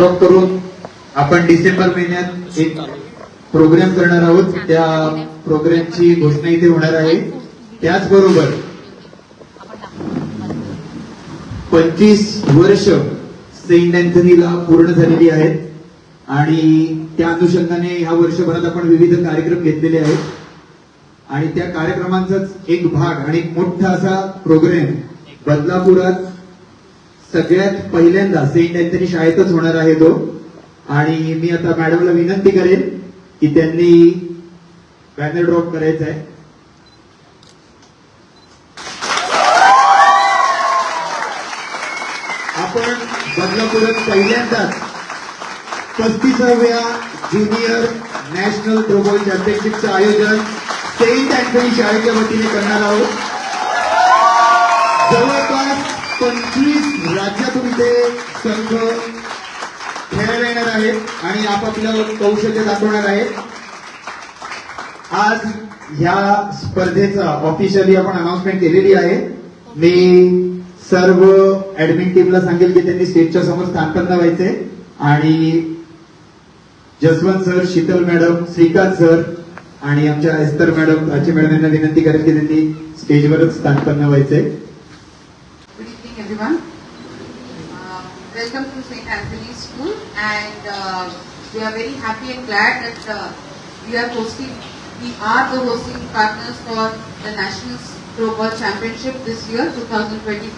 Drop करून आपण डिसेंबर महिन्यात एक प्रोग्राम करणार आहोत. त्या प्रोग्रामची घोषणा इथे होणार आहे. त्याचबरोबर पंचवीस वर्ष सेंट अँथनीला पूर्ण झालेली आहेत. आणि त्या अनुषंगाने ह्या वर्षभरात आपण विविध कार्यक्रम घेतलेले आहेत. आणि त्या कार्यक्रमांचाच एक भाग आणि मोठा असा प्रोग्राम बदलापुरात सगळ्यात पहिल्यांदा सेंट अँथनी शाळेतच होणार आहे तो. आणि मी आता मॅडमला विनंती करेन की त्यांनी बॅनर ड्रॉप करायचा आहे. आपण बदलापुरात पहिल्यांदाच पस्तीसाव्या ज्युनियर नॅशनल थ्रोबॉल चॅम्पियनशिपचं आयोजन सेंट अँथनी शाळेच्या वतीने करणार आहोत. जवळपास पंचवीस आहेत आणि आपापलं कौशल्य दाखवणार आहेत. आज ह्या स्पर्धेचा ऑफिशियली आपण अनाउन्समेंट केलेली आहे. मी सर्व ऍडमिन टीमला सांगेल की त्यांनी स्टेजच्या समोर स्थानपन्न व्हायचे आणि Jaswant sir Shital madam Shrikant sir आणि आमच्या एस्तर मॅडम प्राची मॅडम यांना विनंती करेल की त्यांनी स्टेजवरच स्थानपन्न व्हायचे welcome to St. Anthony's School, and uh, we are very happy and glad that uh, we are hosting, we are the hosting partners for the National Throwball Championship this year, 2025.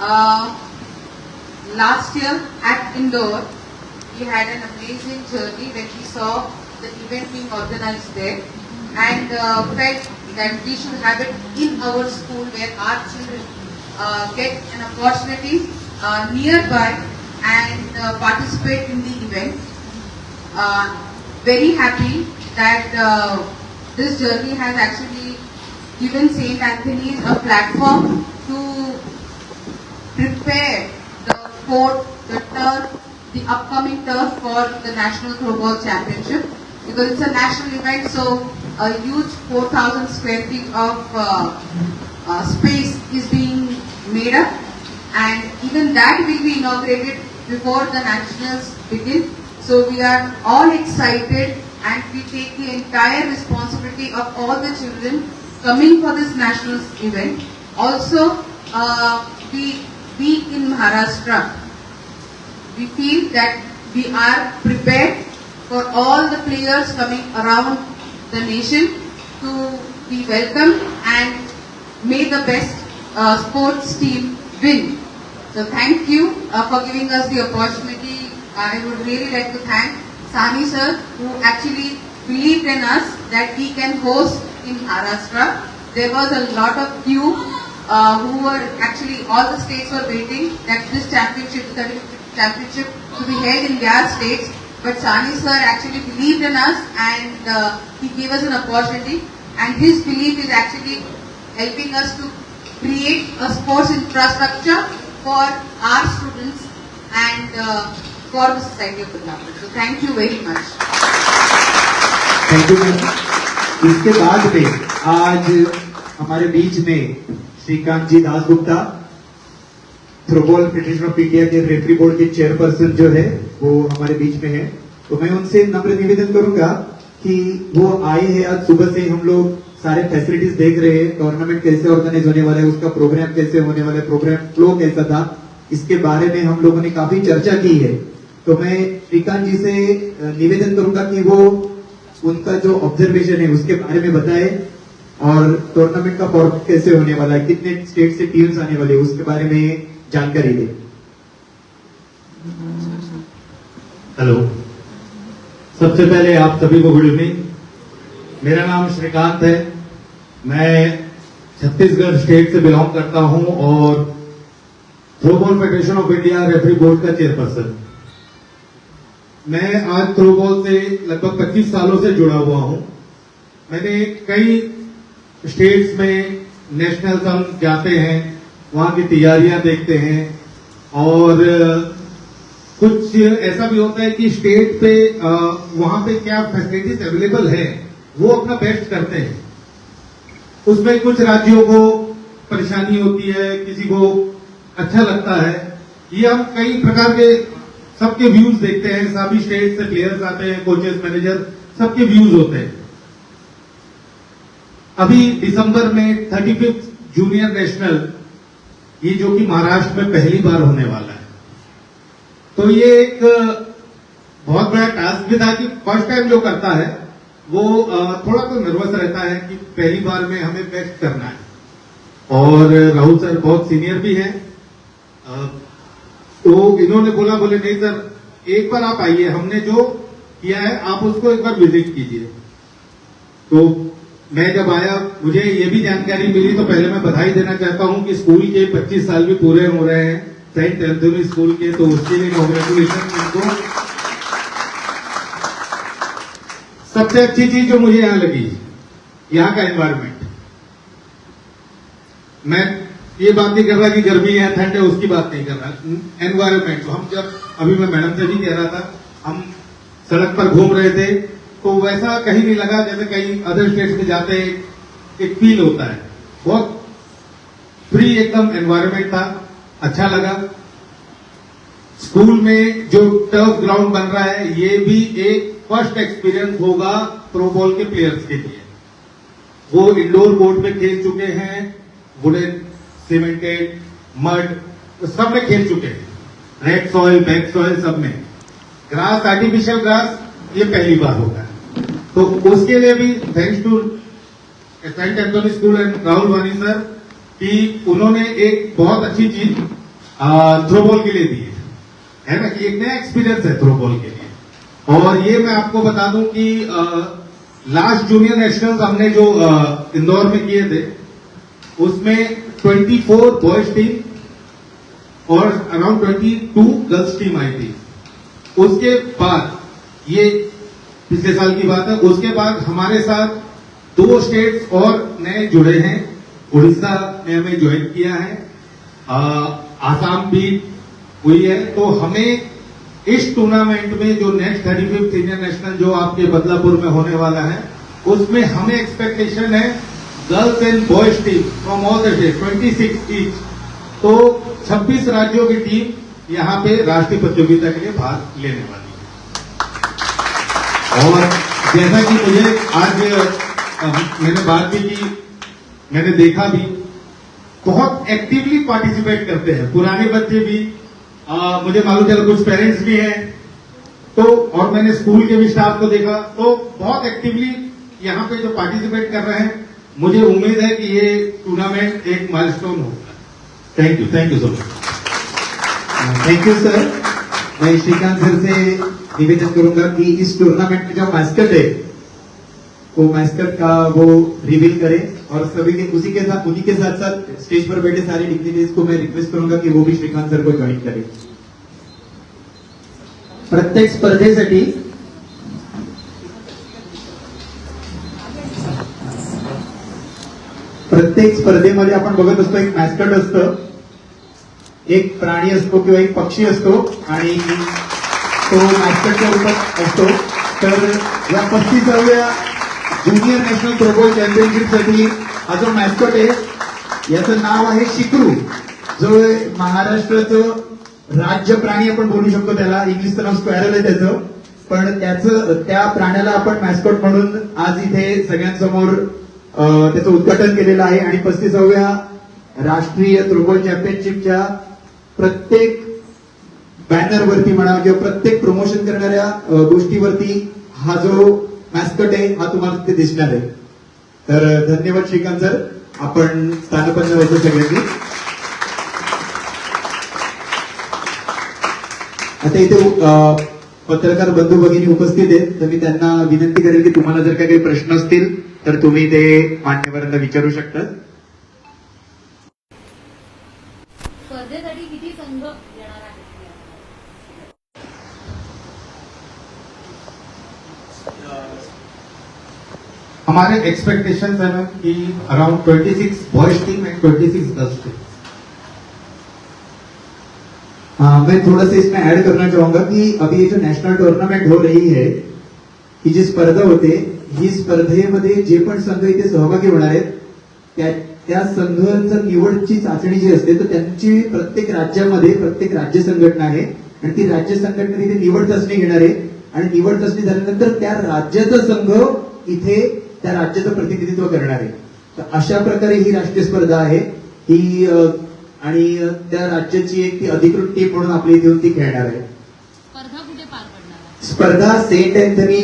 Uh, last year at Indore, we had an amazing journey when we saw the event being organized there and uh, felt that we should have it in our school where our children uh, get an opportunity nearby and uh, participate in the event. Uh, very happy that uh, this journey has actually given St. Anthony's a platform to prepare the court, the turf, the upcoming turf for the National Throwball Championship because it's a national event so a huge 4000 square feet of uh, uh, space is being made up and even that will be inaugurated before the nationals begin. So we are all excited and we take the entire responsibility of all the children coming for this nationals event. Also, uh, we, we in Maharashtra, we feel that we are prepared for all the players coming around the nation to be welcomed and may the best uh, sports team win. So thank you uh, for giving us the opportunity. I would really like to thank Sani sir who actually believed in us that we can host in Maharashtra. There was a lot of queue uh, who were actually all the states were waiting that this championship, the championship to be held in their states. But Sani sir actually believed in us and uh, he gave us an opportunity. And his belief is actually helping us to create a sports infrastructure for our students and uh, for the society of Budapest. So thank you very much. You ma'am इसके बाद में आज हमारे बीच में Shrikant ji Das Gupta throwball federation of India K referee board के chairperson जो है वो हमारे बीच में है तो मैं उनसे नम्र निवेदन करूँगा कि वो आए हैं आज सुबह से हम लोग सारे फैसिलिटीज़ देख रहे हैं टूर्नामेंट कैसे ऑर्गेनाइज होने वाला उसका प्रोग्राम कैसे होने वाला प्रोग्राम फ्लो कैसा था, इसके बारे में हम लोगों ने काफ़ी चर्चा की है। तो मैं श्रीकांत जी से निवेदन करूँगा कि वो उनका जो ऑब्जर्वेशन है, उसके बारे में बताए, और टूर्नामेंट का फॉर्मेट कैसे होने वाला है, कितने स्टेट से टीम्स आने वाले उसके बारे में जानकारी दे। हेलो सबसे पहले आप सभी को गुड इवनिंग मेरा नाम श्रीकांत है। मैं छत्तीसगढ़ स्टेट से बिलोंग करता हूँ और throw ball federation of India referee board का चेयरपर्सन। मैं आज थ्रोबॉल से लगभग 25 सालों से जुड़ा हुआ हूँ। मैंने कई स्टेट्स में नेशनल हम जाते हैं, वहाँ की तैयारियाँ देखते हैं और कुछ ऐसा भी होता है कि स्टेट पे वहाँ पे क्या फैसिलिटीज़ अवेलेबल है? वो अपना बेस्ट करते हैं। उसमें कुछ राज्यों को परेशानी होती है, किसी को अच्छा लगता है। ये हम कई प्रकार के सबके व्यूज़ देखते हैं। सभी स्टेट से प्लेयर्स आते हैं कोचेस मैनेजर सबके व्यूज़ होते हैं। अभी दिसंबर में थर्टी फिफ्थ जूनियर नेशनल ये जो कि महाराष्ट्र में पहली बार होने वाला है। तो ये एक बहुत बड़ा टास्क भी था कि फ़र्स्ट टाइम जो करता है वो थोड़ा तो नर्वस रहता है कि पहली बार में हमें बेस्ट करना है। और, राहुल सर बहुत सीनियर भी हैं। तो इन्होंने बोला, बोले, नहीं सर, एक बार आप आइए। हमने जो किया है, आप उसको एक बार विज़िट कीजिए। तो मैं जब आया, मुझे ये भी जानकारी मिली तो पहले मैं बधाई देना चाहता हूँ कि स्कूल के 25 साल भी पूरे हो रहे हैं। सेंट एंथोनी स्कूल के तो उसके लिए कॉन्ग्रेचुलेशन इनको। सबसे अच्छी चीज़ जो मुझे यहाँ लगी, यहाँ का एनवायरमेंट मैं ये बात नहीं कर रहा कि गर्मी है, ठंड है, उसकी बात नहीं कर रहा। एनवायरमेंट हम जब, अभी मैं मैडम से भी कह रहा था, हम सड़क पर घूम रहे थे तो वैसा कहीं नहीं लगा जैसे कहीं अदर स्टेट्स में जाते एक फील होता है। बहुत फ्री एकदम एनवायरमेंट था अच्छा लगा। स्कूल में जो टर्फ ग्राउंड बन रहा है, ये भी एक फ़र्स्ट एक्सपीरियंस होगा प्रो बॉल के प्लेयर्स के लिए। वो इंडोर कोर्ट में खेल चुके हैं, वुडन, सीमेंटेड, मड, सब में खेल चुके हैं। रेड सॉइल बैक सॉइल सब में। ग्रास आर्टिफिशियल ग्रास ये पहली बार होगा। तो उसके लिए भी thanks to Saint Anthony school and Rahul Wani sir कि उन्होंने एक बहुत अच्छी चीज़ थ्रो बॉल के लिए दी है। है ना कि एक नया एक्सपीरियंस है थ्रो बॉल के लिए। और ये मैं आपको बता दूँ कि लास्ट जूनियर नेशनल्स हमने जो इंदौर में किए थे उसमें 24 बॉयज़ टीम और अराउंड 22 गर्ल्स टीम आई थी। उसके बाद ये पिछले साल की बात है उसके बाद हमारे साथ दो स्टेट्स और नए जुड़े हैं। उड़ीसा ने हमें ज्वाइन किया है। आ, आसाम भी हुई है। तो हमें इस टूर्नामेंट में जो नेक्स्ट थर्टी फिफ्थ इंटरनेशनल जो आपके बदलापुर में होने वाला है, उसमें हमें एक्सपेक्टेशन है girls and boys team from all the twenty six each तो 26 राज्यों की टीम यहाँ पे राष्ट्रीय प्रतियोगिता के लिए भाग लेने वाली है। और जैसा कि मुझे आज मैंने बात भी की, मैंने देखा भी, बहुत एक्टिवली पार्टिसिपेट करते हैं। पुराने बच्चे भी अ, मुझे मालूम चला कुछ पेरेंट्स भी हैं। तो और मैंने स्कूल के भी स्टाफ को देखा। तो बहुत एक्टिवली यहाँ पे जो पार्टिसिपेट कर रहे हैं मुझे उम्मीद है कि ये टूर्नामेंट एक माइलस्टोन होगा thank you thank you so much thank you sir मैं श्रीकांत सर से निवेदन करूँगा कि इस टूर्नामेंट में जो मैस्कट है को मैस्कट का वो रिवील करे और सभी के उसी के साथ उन्हीं के साथ साथ स्टेज पर बैठे सारे डिग्निटीज को मैं रिक्वेस्ट करूंगा कि वो भी श्रीकांत सर को ज्वाइन करे। प्रत्येक स्पर्धेसाठी प्रत्येक स्पर्धेमध्ये आपण बघत असतो एक मॅस्कट असतं एक प्राणी असतो किंवा एक पक्षी असतो आणि तो मॅस्कटच्या रूपात असतो. तर या पस्तीसाव्या ज्युनियर नॅशनल थ्रोबॉल चॅम्पियनशिपसाठी हा जो मॅस्कॉट आहे याचं नाव आहे शिक्रू. जो महाराष्ट्राचं राज्य प्राणी आपण बोलू शकतो त्याला. इंग्लिशचं नाव स्क्वॅरल आहे त्याचं. पण त्याचं त्या प्राण्याला आपण मॅस्कॉट म्हणून आज इथे सगळ्यांसमोर त्याचं उद्घाटन केलेलं आहे. आणि पस्तीसाव्या राष्ट्रीय थ्रोबॉल चॅम्पियनशिपच्या प्रत्येक बॅनरवरती म्हणा किंवा प्रत्येक प्रमोशन करणाऱ्या गोष्टीवरती हा जो मॅस्कट आहे हा तुम्हाला तिथे दिसणार आहे. तर धन्यवाद श्रीकांत सर. आपण स्थानपन्न होतो सगळ्यांनी. आता इथे पत्रकार बंधू भगिनी उपस्थित आहेत. तर मी त्यांना विनंती करेल की तुम्हाला जर काही प्रश्न असतील तर तुम्ही ते मान्यवरांना विचारू शकता स्पर्धेसाठी किती संघ येणार आहेत हमारे एक्सपेक्टेशन है मैम कि around 26 boys team and 26 girls team हाँ मैं थोड़ा सा इसमें ऐड करना चाहूंगा कि अभी ये जो नॅशनल टूर्नामेंट हो रही है ही जी स्पर्धा होते ही स्पर्धेमध्ये जे पण संघ इथे सहभागी होणार आहेत त्या त्या संघांचं निवडची चाचणी जी असते तर त्यांची प्रत्येक राज्यामध्ये प्रत्येक राज्य संघटना आहे आणि ती राज्य संघटना तिथे निवड चाचणी घेणार आहे आणि निवड चाचणी झाल्यानंतर त्या राज्याचा संघ इथे त्या राज्याचं प्रतिनिधित्व करणार आहे. तर अशा प्रकारे ही राष्ट्रीय स्पर्धा आहे. ही आणि त्या राज्याची एक ती अधिकृत टीम म्हणून आपल्या इथे ती खेळणार आहे. स्पर्धा Saint Anthony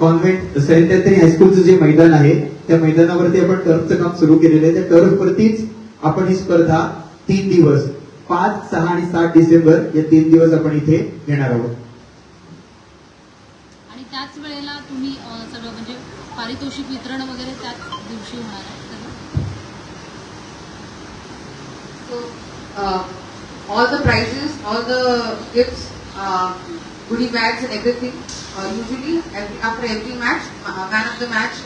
convent Saint Anthony हायस्कूलचं जे मैदान आहे त्या मैदानावरती आपण टर्फचं काम सुरू केलेलं आहे. त्या टर्फवरतीच आपण ही स्पर्धा तीन दिवस पाच सहा आणि सात डिसेंबर या तीन दिवस आपण इथे घेणार आहोत आणि त्याच वेळेला तुम्ही अं, सगळं म्हणजे पारितोषिक वितरण वगैरे त्याच दिवशी होणार आहे all the prizes all the gift goody bags and everything usually after every match man of the match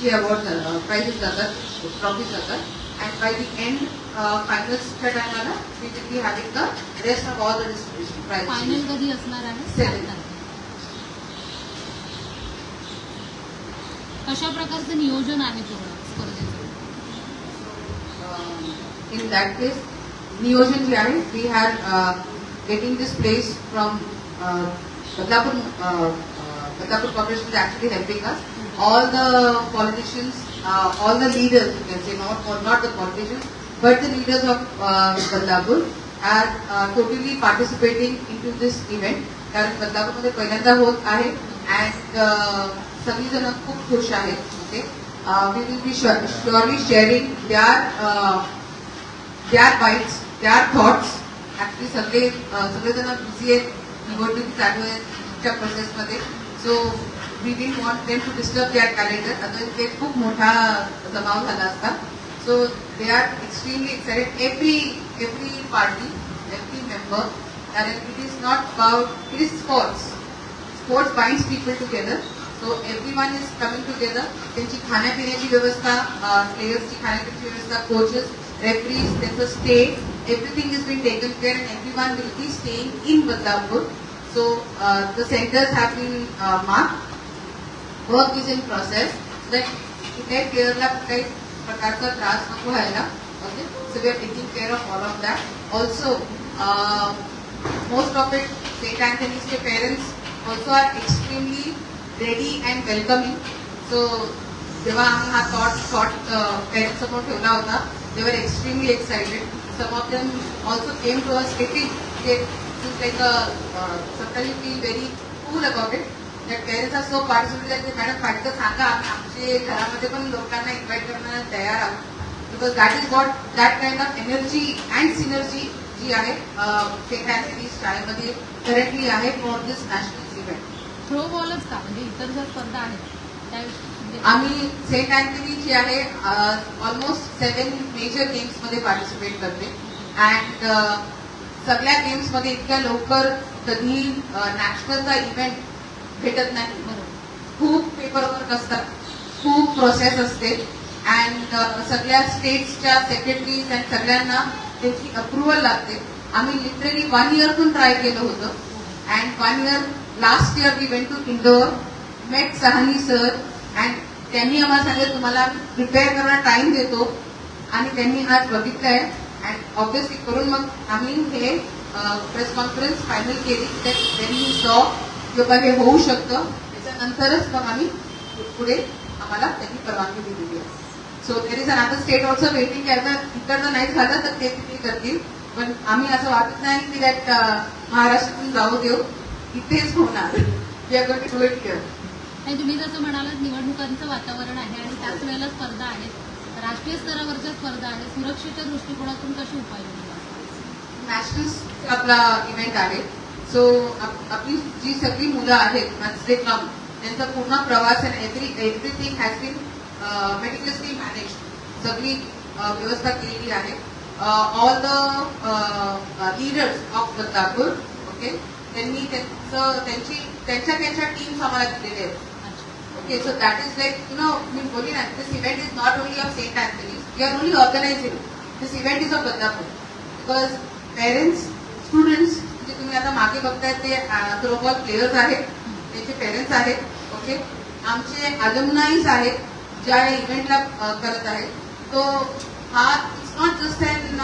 ची अवॉर्ड प्राइजेस जातात ट्रॉफीज जातात अँड बाय दी एंड फायनलच्या टायमाला rest of all the distribution final कधी असणार आहे? कशा प्रकारचं नियोजन आहे पूर्ण इन दॅट केस नियोजन जे आहे we had getting this place from Badlapur Badlapur corporation is actually helping us all the politicians all the leaders you can say not for not the politicians but the leaders of Badlapur are totally participating in to this event कारण बदलापूरमध्ये पहिल्यांदा होत आहे. And सगळीजण खूप खुश आहेत okay? We will be surely sharing their their bites their thoughts actually सगळे सगळेजण बिझी आहेत निवडणूक चालू आहेत त्या प्रोसेसमध्ये so we didn't want them to disturb their calendar other ते खूप मोठा जमाव झाला असता. So they are extremely excited every every party every member कारण it is not about it is sports sports binds people together so every one is coming together त्यांची खाण्यापिण्याची व्यवस्था प्लेयर्सची खाण्यापिण्याची व्यवस्था कोचेस रेफरीज त्यांचं stay everything is been taken care and every one will be staying in Badlapur so the centres have been mark work is in process that कुठे प्लेअरला काही प्रकारचा त्रास नको व्हायला. Okay so we are taking care of all of that also most of it saint अँथनीजचे parents also are extremely ready and welcoming so जेव्हा आम्ही हा थॉट थॉट पेरेंट्स समोर ठेवला होता they were extremely excited some of them also came to a stating like sometimes you feel very cool about it that parents are so participated that madam फाटकं सांगा आम्ही आमचे घरामध्ये पण लोकांना इन्व्हाइट करण्याला तयार आहोत. Because that is what that kind of energy and synergy जी आहे सेंट अँथनीज शाळेमध्ये करंटली आहे for this national event throw बॉलच का? म्हणजे इतर ज्या स्पर्धा आहेत आम्ही सेंट अँथनी जी आहे ऑलमोस्ट सेवन मेजर गेम्समध्ये पार्टिसिपेट करते. अँड सगळ्या गेम्समध्ये इतक्या लवकर कधी नॅशनलचा इव्हेंट भेटत नाही. खूप पेपर वर्क असतात. खूप प्रोसेस असते. अँड सगळ्या स्टेट्सच्या सेक्रेटरीज अँड सगळ्यांना त्याची अप्रुव्हल लागते. आम्ही लिटरली वन इयर पण ट्राय केलं होतं. And one year last year we went to Indore met Sahani sir and त्यांनी आम्हाला सांगितलं तुम्हाला प्रिपेअर करायला टाइम देतो. आणि त्यांनी आज बघितलं आहे अँड ऑब्विसली करून मग आम्ही हे प्रेस कॉन्फरन्स फायनल केली. त्यांनी सॉ जो काही हे होऊ शकतं. त्याच्यानंतरच मग आम्ही पुढे आम्हाला त्यांनी परवानगी दिलेली आहे. सो देर इज आता स्टेट ऑल्सो वेटिंग आता इकडनं नाही झालं तर ते तिथे करतील. पण आम्ही असं वाटत नाही की दॅट महाराष्ट्रातून जाऊ देऊ. इथेच होणार. आणि तुम्ही जसं म्हणालात निवडणुकांचं वातावरण आहे आणि त्याच वेळेला स्पर्धा आहेत राष्ट्रीय स्तरावरच्या स्पर्धा आहेत सुरक्षेच्या दृष्टिकोनातून कशी उपाययोजना नॅशनल आपला इव्हेंट आहे. सो आपली जी सगळी मुलं आहेत मनसे कम त्यांचा पूर्ण प्रवास every everything has been meticulously manage सगळी व्यवस्था केलेली आहे. All the leaders of Badlapur okay त्यांनी त्यांचं त्यांची त्यांच्या त्यांच्या टीम्स आम्हाला दिलेले आहेत Okay, so that is like, you know, मी बोली ना, this event is not only of St. Anthony's, we are only organizing. This event is of Badlapur. Because parents, students, जे तुम्ही आता मागे बघताय ते थ्रोबॉल प्लेयर्स आहेत, त्यांचे पेरेंट्स आहेत, ओके. आमचे अलुमनाईज आहेत, ज्या या इव्हेंटला करत आहेत. तो हा it's not just an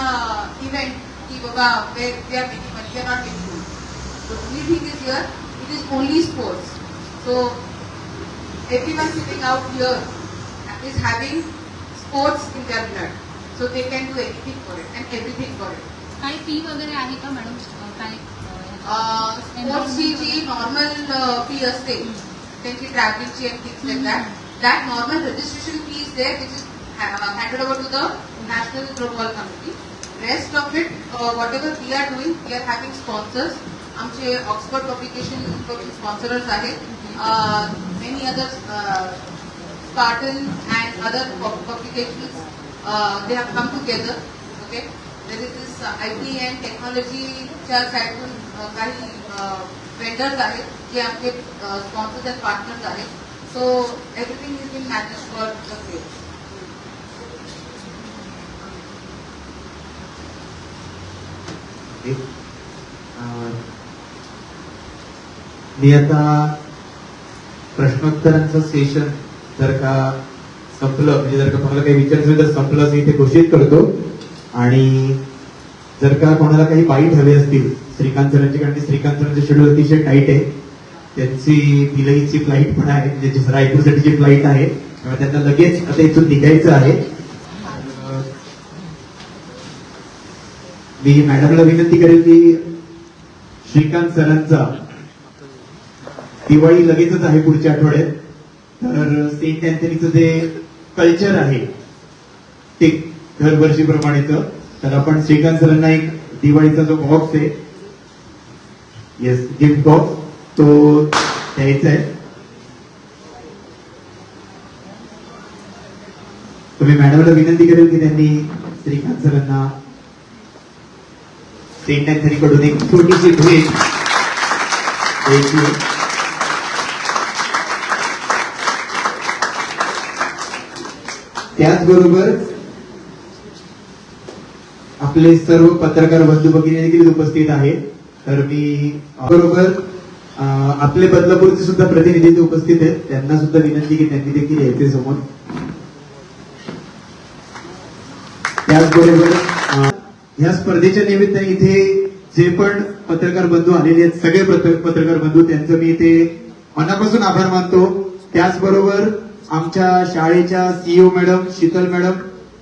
event की बाबा we are making money, are not making The only thing is here, it is only sports. So everyone sitting out here is having sports in their blood. So they can do anything for it and everything for it. काही fee वगैरे आहे का madam अं, काय अं, स्पोर्ट्सची जी normal fee असते. त्यांची ट्रॅव्हलिंगची and things like that that normal registration fee is there which is handed over to the national throwball committee rest of it whatever we are doing we are having sponsors आमचे Oxford पब्लिकेशनकडून sponsorers आहेत. Many other Spartan and other publications they have come together okay there is this uh, IT and टेक्नॉलॉजीच्या साईडून uh, काही vendors आहेत जे आमचे sponsors and partners आहेत. So everything is been manage for the players um, मी आता प्रश्नोत्तरांचं session जर का संपलं म्हणजे जर का कोणाला काही विचारायचं तर संपलं असं इथे घोषित करतो. आणि जर का कोणाला काही बाईट हवे असतील श्रीकांत सरांचे कारण की श्रीकांत सरांचे शेड्यूल अतिशय टाईट आहे. त्यांची दिलईची फ्लाईट पण आहे म्हणजे रायपूरसाठीची फ्लाईट आहे त्यामुळे त्यांना लगेच आता इथून निघायचं आहे. मी मॅडमला विनंती करेल की श्रीकांत सरांचा दिवाळी लगेचच आहे पुढच्या आठवड्यात. तर सेंट अँथनीचं जे कल्चर आहे ते दरवर्षीप्रमाणेच तर आपण श्रीकांत सरांना एक दिवाळीचा जो बॉक्स आहे येस गिफ्ट बॉक्स तो द्यायचा आहे. तुम्ही मॅडमला विनंती करेल की त्यांनी श्रीकांत सरांना सेंट अँथनी कडून एक छोटीशी भेट द्यायची त्याचबरोबर आपले सर्व पत्रकार बंधू भगिनी देखील उपस्थित आहेत. तर मी बरोबर आपले बदलापूरचे सुद्धा प्रतिनिधी जे उपस्थित आहेत. त्यांना सुद्धा विनंती की त्यांनी देखील यायचे समोर. त्याचबरोबर या स्पर्धेच्या निमित्ताने इथे जे पण पत्रकार बंधू आलेले आहेत सगळे पत्रकार बंधू त्यांचं मी इथे मनापासून आभार मानतो. त्याचबरोबर आमच्या शाळेच्या सीईओ मॅडम शीतल मॅडम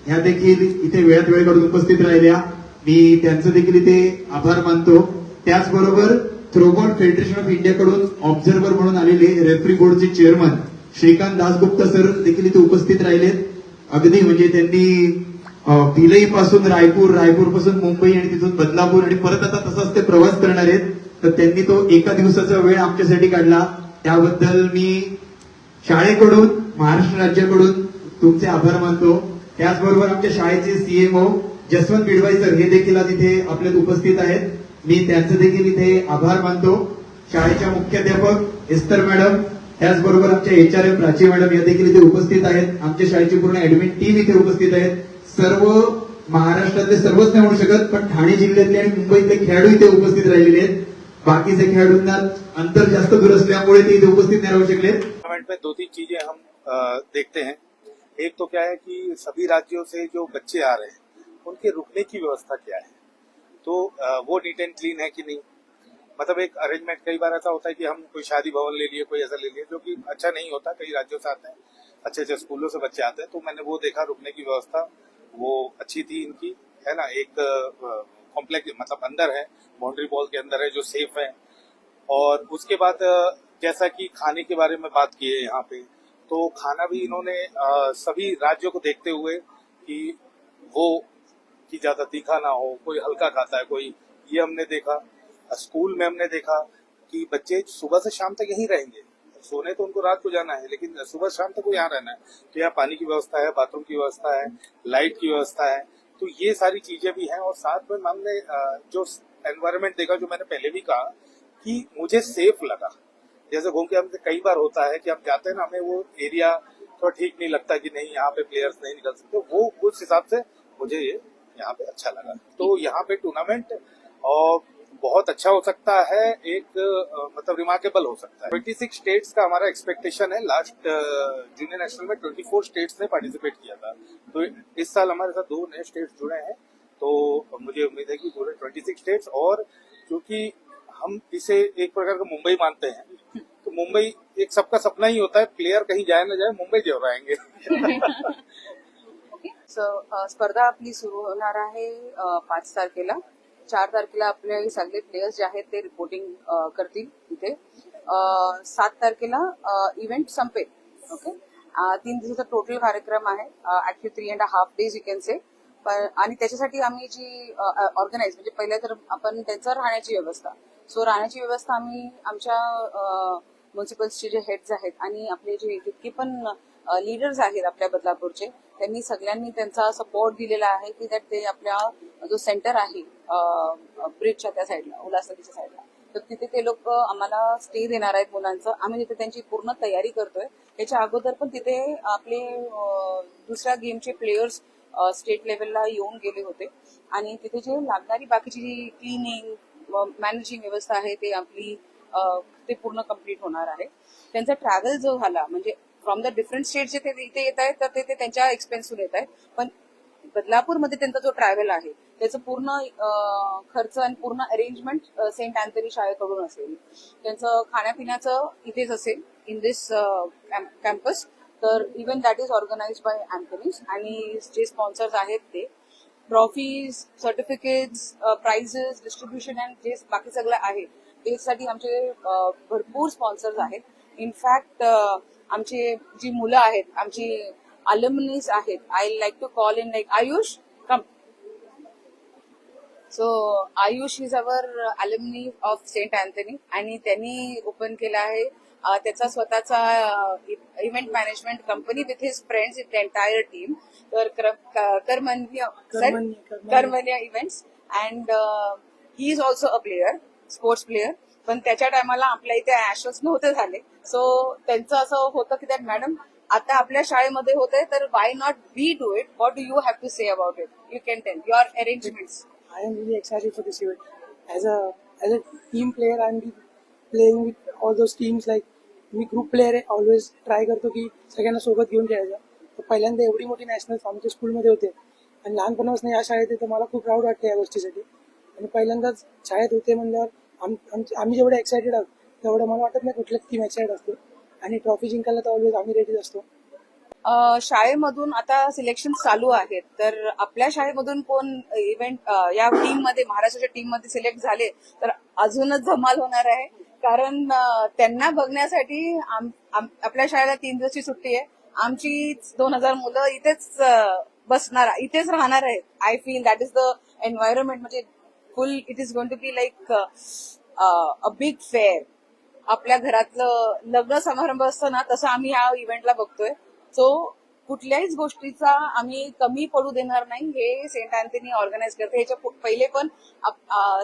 ह्या देखील इथे वेळात वेळ करून उपस्थित राहिल्या. मी त्यांचं देखील इथे आभार मानतो. त्याचबरोबर थ्रोबॉल फेडरेशन ऑफ इंडियाकडून ऑब्झर्वर म्हणून आलेले रेफरी बोर्डचे चेअरमन श्रीकांत दासगुप्ता सर देखील इथे उपस्थित राहिलेत. अगदी म्हणजे त्यांनी भिलई पासून रायपूर रायपूरपासून मुंबई आणि तिथून बदलापूर आणि परत आता तसाच ते प्रवास करणार आहेत. तर त्यांनी तो एका दिवसाचा वेळ आमच्यासाठी काढला. त्याबद्दल मी शाळेकडून महाराष्ट्र राज्याकडून तुमचे आभार मानतो. त्याचबरोबर आमच्या शाळेचे सीएमओ जसवंत बिडवाई सर हे देखील आज इथे आपल्यात उपस्थित आहेत. मी त्यांचं देखील इथे आभार मानतो. शाळेच्या मुख्याध्यापक एस्तर मॅडम त्याचबरोबर आमच्या H R M Prachi madam या देखील इथे उपस्थित आहेत. आमच्या शाळेची पूर्ण ऍडमिन टीम इथे उपस्थित आहेत. सर्व महाराष्ट्रातले सर्वच नाही म्हणू शकत पण ठाणे जिल्ह्यातले आणि मुंबईतले खेळाडू इथे उपस्थित राहिलेले आहेत. बाकीचे खेळाडूंना अंतर जास्त दूर असल्यामुळे ते इथे उपस्थित नाही राहू शकले. दो तीन चीजें हम देखते हैं। एक तो क्या है कि सभी राज्यों से जो बच्चे आ रहे हैं, उनके रुकने की व्यवस्था क्या है? तो वो नीट एंड क्लीन है कि नहीं? मतलब एक अरेंजमेंट कई बार ऐसा होता है कि हम कोई शादी भवन ले लिए, कोई ऐसा ले लिए, जो कि अच्छा नहीं होता, कई राज्यों से आते हैं अच्छे अच्छे स्कूलों से बच्चे आते हैं तो मैंने वो देखा रुकने की व्यवस्था, वो अच्छी थी इनकी, है ना? एक कॉम्प्लेक्स मतलब अंदर है, बाउंड्री बॉल के अंदर है, जो सेफ़ है। और उसके बाद जैसा कि खाने के बारे में बात की है यहाँ पे तो खाना भी इन्होंने सभी राज्यों को देखते हुए कि वो कि ज़्यादा तीखा ना हो, कोई हल्का खाता है, कोई ये हमने देखा। स्कूल में हमने देखा कि बच्चे सुबह से शाम तक यहीं रहेंगे। सोने तो उनको रात को जाना है, लेकिन सुबह शाम तक को यहाँ रहना है। तो यहाँ पानी की व्यवस्था है, बाथरूम की व्यवस्था है, लाइट की व्यवस्था है। तो ये सारी चीज़ें भी हैं और साथ में हमने जो एनवायरमेंट देखा, जो मैंने पहले भी कहा कि मुझे सेफ़ लगा। जैसे घूम के हमसे कई बार होता है कि हम जाते हैं ना, हमें वो एरिया थोड़ा ठीक नहीं लगता कि नहीं, यहाँ पे प्लेयर्स नहीं निकल सकते। वो उस हिसाब से मुझे ये यहाँ पे अच्छा लगा। तो यहाँ पे टूर्नामेंट और बहुत अच्छा हो सकता है, एक मतलब रिमार्केबल हो सकता है। 26 स्टेट्स का हमारा एक्सपेक्टेशन है। लास्ट जूनियर नेशनल में 24 स्टेट्स ने पार्टिसिपेट किया था। तो इस साल हमारे साथ दो नए स्टेट्स जुड़े हैं। तो मुझे उम्मीद है कि पूरे 26 स्टेट्स और, क्योंकि हम इसे एक प्रकार का मुंबई मानते हैं। तो मुंबई एक सबका सपना ही होता है प्लेयर कहीं जाए ना जाए मुंबई जरूर आएंगे uh, स्पर्धा आपली सुरू होणार आहे uh, पाच तारखेला. चार तारखेला आपले सगळे प्लेयर्स जे आहेत ते रिपोर्टिंग uh, करतील तिथे सात तारखेला इव्हेंट संपेल. ओके तीन दिवसाचा टोटल कार्यक्रम आहे. Actually three and half days you can say आणि त्याच्यासाठी आम्ही जी ऑर्गनाईज म्हणजे पहिल्या तर आपण त्यांचं राहण्याची व्यवस्था. सो राहण्याची व्यवस्था आम्ही आमच्या म्युन्सिपल्सचे जे हेड्स आहेत आणि आपले जे जितके पण लीडर्स आहेत आपल्या बदलापूरचे त्यांनी सगळ्यांनी त्यांचा सपोर्ट दिलेला आहे की दॅट ते आपल्या जो सेंटर आहे ब्रिजच्या त्या साईडला उल्हासनगरच्या साईडला तर तिथे ते लोक आम्हाला स्टे देणार आहेत मुलांचं. आम्ही तिथे त्यांची पूर्ण तयारी करतोय. त्याच्या अगोदर पण तिथे आपले दुसऱ्या गेमचे प्लेयर्स स्टेट लेवलला येऊन गेले होते. आणि तिथे जे लागणारी बाकीची जी क्लिनिंग मॅनेजिंग व्यवस्था आहे ते आपली ते पूर्ण कंप्लीट होणार आहे. त्यांचा ट्रॅव्हल जो झाला म्हणजे फ्रॉम द डिफरंट स्टेट जे ते इथे येत आहेत तर ते ते त्यांच्या एक्सपेन्सून येत आहेत. पण बदलापूरमध्ये त्यांचा जो ट्रॅव्हल आहे त्याचं पूर्ण खर्च आणि पूर्ण अरेंजमेंट सेंट अँथनी शाळेकडून असेल. त्यांचं खाण्यापिण्याचं इथेच असेल इन दिस कॅम्पस तर even that is organise by Anthony's आणि जे स्पॉन्सर्स आहेत ते trophies certificates prizes distribution and जे बाकी सगळं आहे त्याच्यासाठी आमचे भरपूर स्पॉन्सर्स आहेत. इनफॅक्ट आमचे जी मुलं आहेत आमची अलमनीस आहेत I like to call in like Ayush come so Ayush is our alumni of Saint Anthony आणि त्यांनी ओपन केलं आहे. त्याचा स्वतःचा event management company with his friends with entire team तर Karmanya Karmanya events and he is also a player sports player पण त्याच्या टायमाला आपल्या इथे ऍशेस नव्हते झाले. सो त्यांचं असं होतं की दॅट मॅडम आता आपल्या शाळेमध्ये होते तर why not we do it what do you have to say about it you can tell your arrangements I am really excited for this event. As a as a team player, I'm be playing with all those teams. Like मी group player आहे always try करतो की सगळ्यांना सोबत घेऊन खेळायचं. तर पहिल्यांदा एवढी मोठी नॅशनल आमच्या स्कूलमध्ये होते. आणि लहानपणापासून या शाळेत आहे तर मला खूप प्राऊड वाटतं या गोष्टीसाठी. आणि पहिल्यांदाच शाळेत होते म्हणल्यावर आम- आम्ही जेवढे एक्सायटेड आहोत तेवढं मला वाटत नाही कुठल्याच टीम एक्सायटेड असतो. आणि ट्रॉफी जिंकायला तर ऑलवेज आम्ही रेडीच असतो. शाळेमधून आता सिलेक्शन चालू आहेत. तर आपल्या शाळेमधून कोण इव्हेंट या टीममध्ये महाराष्ट्राच्या टीममध्ये सिलेक्ट झाले तर अजूनच धमाल होणार आहे. कारण त्यांना बघण्यासाठी आपल्या शाळेला तीन दिवसची सुट्टी आहे. आमची दोन हजार मुलं इथेच बसणार इथेच राहणार आहेत. I feel that is the environment म्हणजे full it is going to be like a big fair आपल्या घरातलं लग्न समारंभ असतं ना तसं आम्ही ह्या इव्हेंटला बघतोय. सो कुठल्याही गोष्टीचा आम्ही कमी पडू देणार नाही. हे सेंट अँथनी ऑर्गनाईज करते. ह्याच्या पहिले पण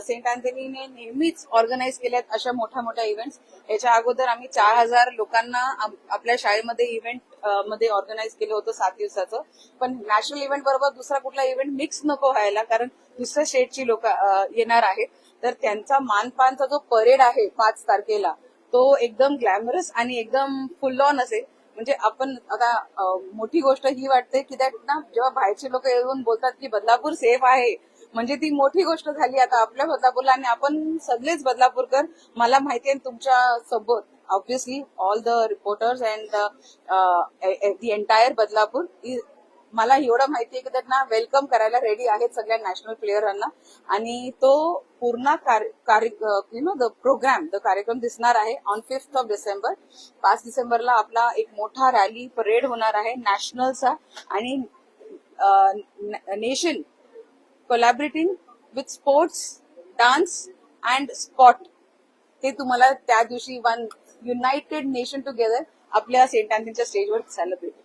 सेंट अँथनीने नेहमीच ऑर्गनाईज केल्यात अशा मोठ्या मोठ्या इव्हेंट्स. ह्याच्या अगोदर आम्ही चार हजार लोकांना आपल्या शाळेमध्ये इव्हेंटमध्ये ऑर्गनाईज केलं होतं सात दिवसाचं. पण नॅशनल इव्हेंट बरोबर दुसरा कुठला इव्हेंट मिक्स नको व्हायला कारण दुसऱ्या स्टेटची लोक येणार आहेत. तर त्यांचा मानपानचा जो परेड आहे पाच तारखेला तो एकदम ग्लॅमरस आणि एकदम फुल ऑन असेल. म्हणजे आपण आता मोठी गोष्ट ही वाटते की त्यात ना जेव्हा बाहेरचे लोक येऊन बोलतात की बदलापूर सेफ आहे म्हणजे ती मोठी गोष्ट झाली आता आपल्या बदलापूरला आणि आपण सगळेच बदलापूरकर मला माहिती आहे तुमच्यासोबत obviously all the reporters and the entire Badlapur मला एवढं माहिती आहे की त्यांना वेलकम करायला रेडी आहेत सगळ्या नॅशनल प्लेयरांना आणि तो पूर्ण you know the program the कार्यक्रम दिसणार आहे ऑन फिफ्थ ऑफ डिसेंबर पाच डिसेंबरला आपला एक मोठा रॅली परेड होणार आहे नॅशनलचा आणि nation collaborating with sports dance and spot ते तुम्हाला त्या दिवशी वन युनायटेड नेशन टुगेदर आपल्या सेंट अँथनीच्या स्टेजवर सेलिब्रेट